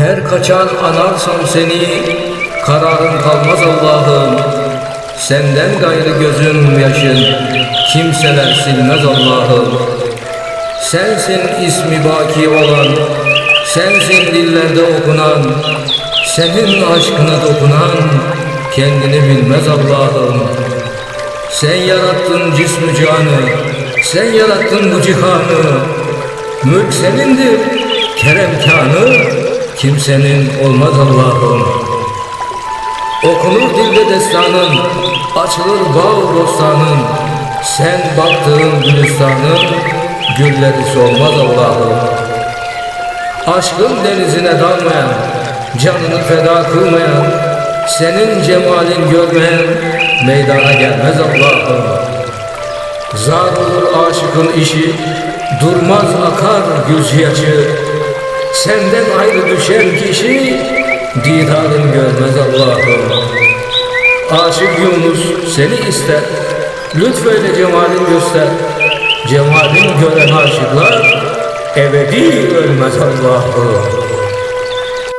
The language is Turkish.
Her kaçan anarsam seni Kararım kalmaz Allah'ım. Senden gayrı gözüm yaşın Kimseler silmez Allah'ım. Sensin ismi baki olan Sensin dillerde okunan Senin aşkına dokunan Kendini bilmez Allah'ım. Sen yarattın cismi canı Sen yarattın bu cihanı. Mülk senindir keremkanı Kimsenin olmaz Allah'ım. Okunur dilde destanın Açılır bağ bostanın. Sen baktığın gülistanın Gülleri solmaz Allah'ım. Aşkın denizine dalmayan Canını feda kılmayan Senin cemalin görmeyen Meydana gelmez Allah'ım. Zar olur aşıkın işi Durmaz akar gözyaşı Senden ayrı düşen kişi Didarın görmez Allah'ım Aşık Yunus seni ister Lütfeyle cemalin göster. Cemalin gören aşıklar Ebedi ölmez Allah'ım